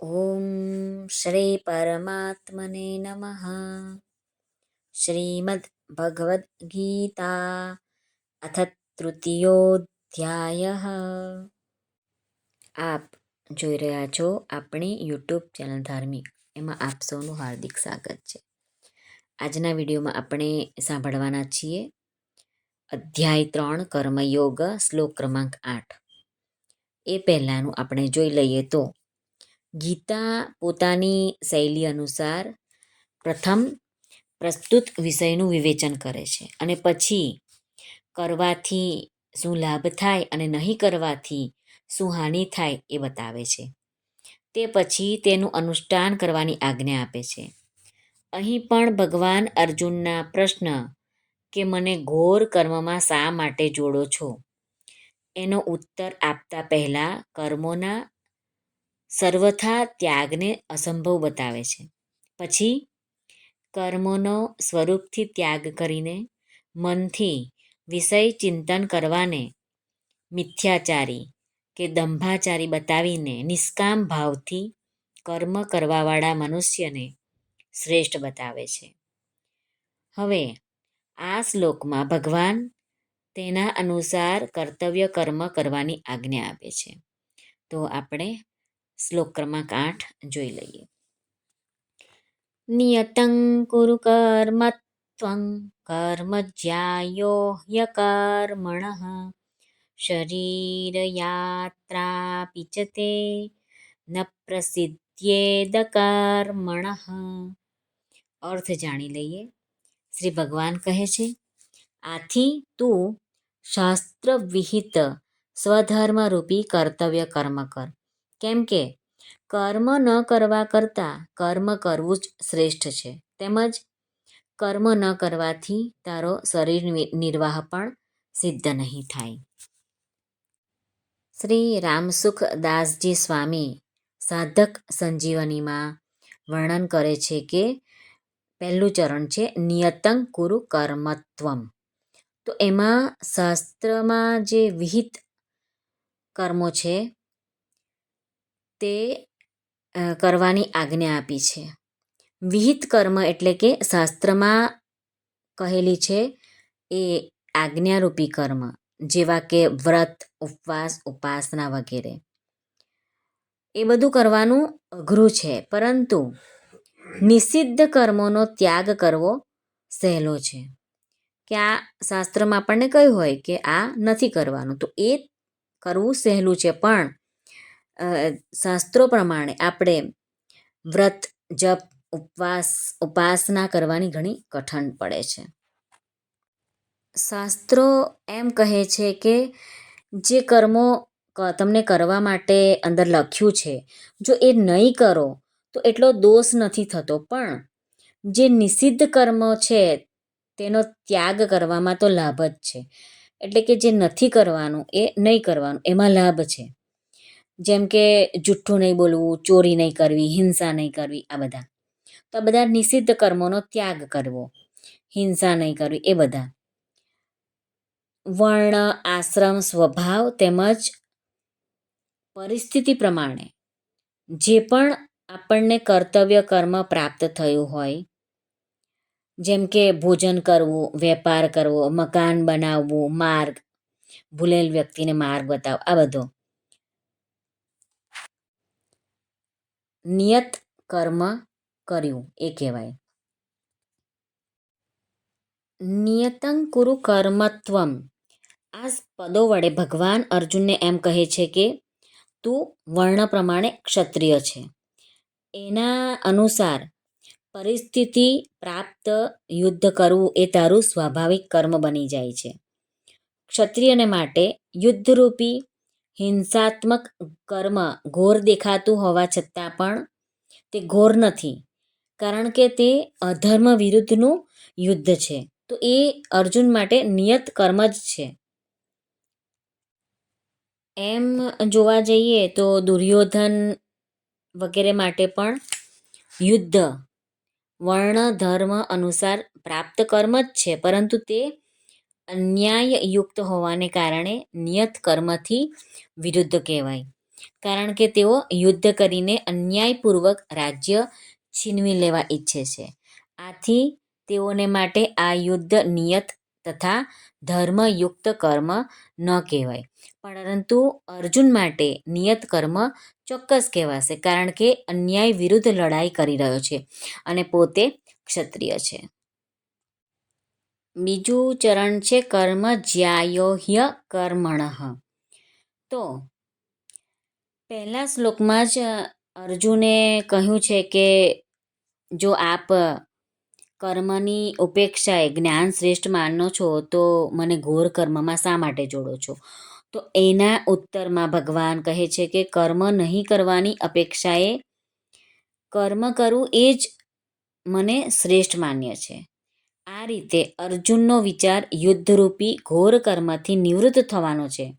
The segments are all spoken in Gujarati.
ઓમ શ્રી પરમાત્મને નમઃ શ્રીમદ ભગવદ્ ગીતા અથ તૃતીયોધ્યાય આપ જોઈ રહ્યા છો આપણી યુટ્યુબ ચેનલ ધાર્મિક, એમાં આપ સૌનું હાર્દિક સ્વાગત છે. આજના વિડીયોમાં આપણે સાંભળવાના છીએ અધ્યાય ત્રણ, કર્મયોગ, શ્લોક ક્રમાંક આઠ. એ પહેલાંનું આપણે જોઈ લઈએ તો ગીતા પોતાની શૈલી અનુસાર પ્રથમ પ્રસ્તુત વિષયનું વિવેચન કરે છે અને પછી કરવાથી શું લાભ થાય અને નહીં કરવાથી શું હાનિ થાય એ બતાવે છે. તે પછી તેનું અનુષ્ઠાન કરવાની આજ્ઞા આપે છે. અહીં પણ ભગવાન અર્જુનના પ્રશ્ન કે મને ઘોર કર્મમાં શા માટે જોડો છો? એનો ઉત્તર આપતા પહેલાં કર્મોના સર્વથા ત્યાગને અસંભવ બતાવે છે. પછી, કર્મોનો સ્વરૂપથી ત્યાગ કરીને મનથી વિષય ચિંતન કરવાને મિથ્યાચારી કે દંભાચારી બતાવીને નિષ્કામ ભાવથી કર્મ કરવાવાળા મનુષ્યને શ્રેષ્ઠ બતાવે છે. હવે, આ શ્લોકમાં ભગવાન તેના અનુસાર કર્તવ્ય કર્મ કરવાની આજ્ઞા આપે છે. તો આપણે શ્લોક ક્રમાંક આઠ જોઈ લઈએ. નિયતં કુરુ કર્મ ત્વં કર્મ જ્યાયો હ્યકર્મણ શરીરયાત્રાપી ચ તે ન પ્રસિદ્ધ્યેદ કર્મણ. અર્થ જાણી લઈએ. શ્રી ભગવાન કહે છે, આથી તું શાસ્ત્ર વિહિત સ્વધર્મરૂપી કર્તવ્ય કર્મ કર. કેમ કે કર્મ ન કરવા કરતાં કર્મ કરવું જ શ્રેષ્ઠ છે. તેમજ કર્મ ન કરવાથી તારો શરીર નિર્વાહ પણ સિદ્ધ નહીં થાય. શ્રી રામસુખ દાસજી સ્વામી સાધક સંજીવનીમાં વર્ણન કરે છે કે પહેલું ચરણ છે નિયતંગ કુરુ કર્મત્વમ. તો એમાં શાસ્ત્રમાં જે વિહિત કર્મો છે તે કરવાની આજ્ઞા આપી છે. વિહિત કર્મ એટલે કે શાસ્ત્રમાં કહેલી છે એ આજ્ઞારૂપી કર્મ, જેવા કે વ્રત, ઉપવાસ, ઉપાસના વગેરે. એ બધું કરવાનું અઘરું છે, પરંતુ નિષિદ્ધ કર્મોનો ત્યાગ કરવો સહેલો છે. કે આ શાસ્ત્રમાં આપણને કહ્યું હોય કે આ નથી કરવાનું, તો એ કરવું સહેલું છે, પણ શાસ્ત્રો પ્રમાણે આપણે વ્રત, જપ, ઉપવાસ, ઉપાસના કરવાની ઘણી કઠણ પડે છે. શાસ્ત્રો એમ કહે છે કે જે કર્મો તમને કરવા માટે અંદર લખ્યું છે, જો એ નહીં કરો, તો એટલો દોષ નથી થતો. પણ જે નિષિદ્ધ કર્મો છે, તેનો ત્યાગ કરવામાં તો લાભ જ છે. એટલે કે જે નથી કરવાનું, એ નહીં કરવાનું, એમાં લાભ છે. જેમ કે જુઠ્ઠું નહીં બોલવું, ચોરી નહીં કરવી, હિંસા નહીં કરવી, આ બધા. તો આ બધા નિષિદ્ધ કર્મોનો ત્યાગ કરવો, હિંસા નહીં કરવી, એ બધા. વર્ણ, આશ્રમ, સ્વભાવ તેમજ પરિસ્થિતિ પ્રમાણે જે પણ આપણને કર્તવ્ય કર્મ પ્રાપ્ત થયું હોય, જેમ કે ભોજન કરવું, વેપાર કરવો, મકાન બનાવવું, માર્ગ, ભૂલેલ વ્યક્તિને માર્ગ બતાવો, આ બધો. નિયત કર્મ કર્યું, એ કહેવાય. નિયતં કુરુ કર્મત્વમ. આ પદો વડે ભગવાન અર્જુનને એમ કહે છે કે, તું વર્ણ પ્રમાણે ક્ષત્રિય છે. એના અનુસાર પરિસ્થિતિ પ્રાપ્ત યુદ્ધ કરવું એ તારું સ્વાભાવિક કર્મ બની જાય છે. ક્ષત્રિયને માટે યુદ્ધરૂપી હિંસાત્મક કર્મ ઘોર દેખાતું હોવા છતાં પણ તે ઘોર નથી, કારણ કે તે અધર્મ વિરુદ્ધનું યુદ્ધ છે. તો એ અર્જુન માટે નિયત કર્મ જ છે. એમ જોવા જઈએ તો દુર્યોધન વગેરે માટે પણ યુદ્ધ, વર્ણ, ધર્મ અનુસાર પ્રાપ્ત કર્મ જ છે, પરંતુ તે અન્યાયયુક્ત હોવાને કારણે નિયત કર્મથી વિરુદ્ધ કહેવાય. કારણ કે તેઓ યુદ્ધ કરીને અન્યાયપૂર્વક રાજ્ય છીનવી લેવા ઈચ્છે છે. આથી તેઓને માટે આ યુદ્ધ નિયત તથા ધર્મયુક્ત કર્મ ન કહેવાય. પરંતુ અર્જુન માટે નિયત કર્મ ચોક્કસ કહેવાશે કારણ કે અન્યાય વિરુદ્ધ લડાઈ કરી રહ્યો છે અને પોતે ક્ષત્રિય છે. બીજું ચરણ છે કર્મ જ્યાયોહ્ય કર્મણઃ. તો પહેલા શ્લોકમાં જ અર્જુને કહ્યું છે કે જો આપ કર્મની ઉપેક્ષાએ જ્ઞાન શ્રેષ્ઠ માનો છો, તો મને ઘોર કર્મમાં શા માટે જોડો છો? તો એના ઉત્તરમાં ભગવાન કહે છે કે કર્મ નહીં કરવાની અપેક્ષાએ કર્મ કરવું એ જ મને શ્રેષ્ઠ માન્ય છે. આ રીતે અર્જુનનો વિચાર યુદ્ધરૂપી ઘોર કર્મથી નિવૃત્ત થવાનો છે.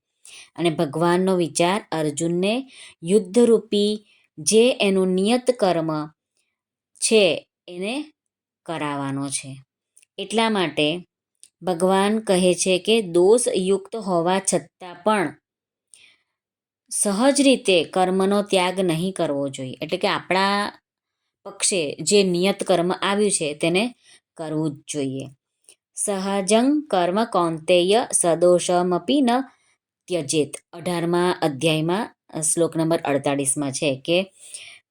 અને ભગવાનનો વિચાર અર્જુનને યુદ્ધરૂપી જે એનું નિયત કર્મ છે એને કરાવવાનો છે. એટલા માટે ભગવાન કહે છે કે દોષયુક્ત હોવા છતાં પણ સહજ રીતે કર્મનો ત્યાગ નહીં કરવો જોઈએ. એટલે કે આપણા પક્ષે જે નિયત કર્મ આવ્યું છે તેને કરવું જ જોઈએ. સહજં કર્મ કૌંતેય સદોષમપી ન ત્યજેત. અઢારમા અધ્યાયમાં શ્લોક નંબર અડતાળીસમાં છે કે,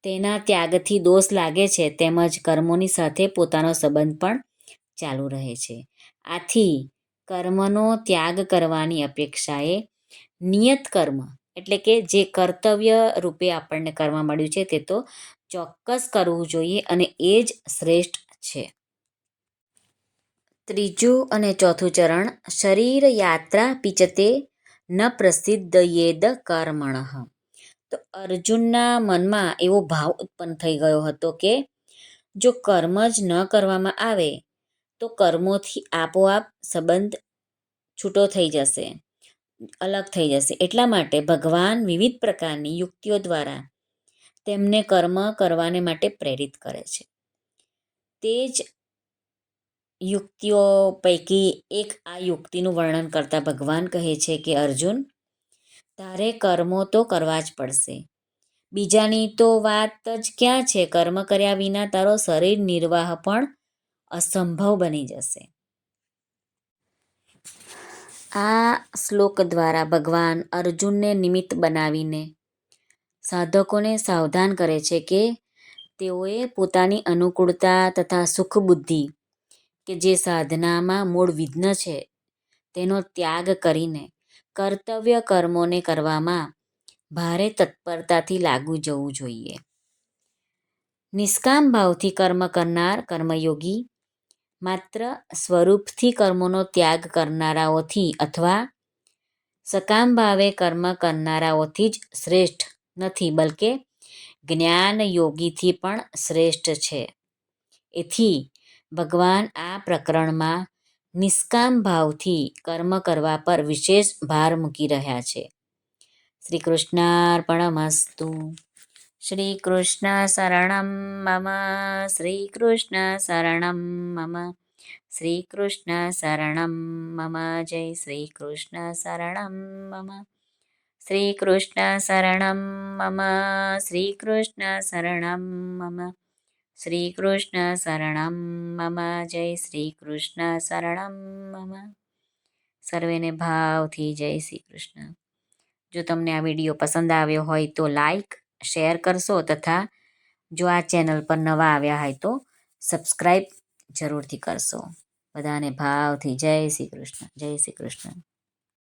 તેના ત્યાગથી દોષ લાગે છે તેમજ કર્મોની સાથે પોતાનો સંબંધ પણ ચાલુ રહે છે. આથી કર્મનો ત્યાગ કરવાની અપેક્ષાએ નિયત કર્મ, એટલે કે જે કર્તવ્ય રૂપે આપણને કર્મ મળ્યું છે તે તો ચોક્કસ કરવું જોઈએ અને એ જ શ્રેષ્ઠ છે. ત્રીજું અને ચોથું ચરણ શરીર યાત્રા પિચતે ન પ્રસિદ્ધયેદ કર્મણઃ. તો અર્જુનના મનમાં એવો ભાવ ઉત્પન્ન થઈ ગયો હતો કે જો કર્મ જ ન કરવામાં આવે, તો કર્મોથી આપોઆપ સંબંધ છૂટો થઈ જશે, અલગ થઈ જશે. એટલા માટે ભગવાન વિવિધ પ્રકારની યુક્તિઓ દ્વારા તેમને કર્મ કરવાને માટે પ્રેરિત કરે છે. તે જ યુક્તિઓ પૈકી એક આ યુક્તિનું વર્ણન કરતા ભગવાન કહે છે કે, અર્જુન, તારે કર્મો તો કરવા જ પડશે. બીજાની તો વાત જ ક્યાં છે? કર્મ કર્યા વિના તારો શરીર નિર્વાહ પણ અસંભવ બની જશે. આ શ્લોક દ્વારા ભગવાન અર્જુનને નિમિત્ત બનાવીને સાધકોને સાવધાન કરે છે કે, તેઓએ પોતાની અનુકૂળતા તથા સુખ બુદ્ધિ કે જે સાધનામાં મૂળ વિઘ્ન છે, તેનો ત્યાગ કરીને કર્તવ્ય કર્મોને કરવામાં ભારે તત્પરતાથી લાગુ જવું જોઈએ. નિષ્કામ ભાવથી કર્મ કરનાર કર્મયોગી માત્ર સ્વરૂપથી કર્મોનો ત્યાગ કરનારાઓથી અથવા સકામ ભાવે કર્મ કરનારાઓથી જ શ્રેષ્ઠ નથી, બલકે જ્ઞાન યોગીથી પણ શ્રેષ્ઠ છે. એથી ભગવાન આ પ્રકરણમાં નિષ્કામ ભાવથી કર્મ કરવા પર વિશેષ ભાર મૂકી રહ્યા છે. શ્રી કૃષ્ણાર્પણમસ્તુ શ્રી કૃષ્ણ શરણમ મમ. શ્રી કૃષ્ણ શરણમ મમ. શ્રી કૃષ્ણ શરણમ મમ. જય શ્રી કૃષ્ણ શરણમ મમ. શ્રી કૃષ્ણ શરણમ મમ. શ્રી કૃષ્ણ શરણમ મમ. શ્રી કૃષ્ણ શરણમ મમ. જય શ્રી કૃષ્ણ શરણમ મમ. સર્વેને ભાવથી જય શ્રી કૃષ્ણ જો તમને આ વીડિયો પસંદ આવ્યો હોય તો લાઈક, શેર કરશો તથા જો આ ચેનલ પર નવા આવ્યા હોય તો સબસ્ક્રાઈબ જરૂરથી કરશો. બધાને ભાવથી જય શ્રી કૃષ્ણ જય શ્રી કૃષ્ણ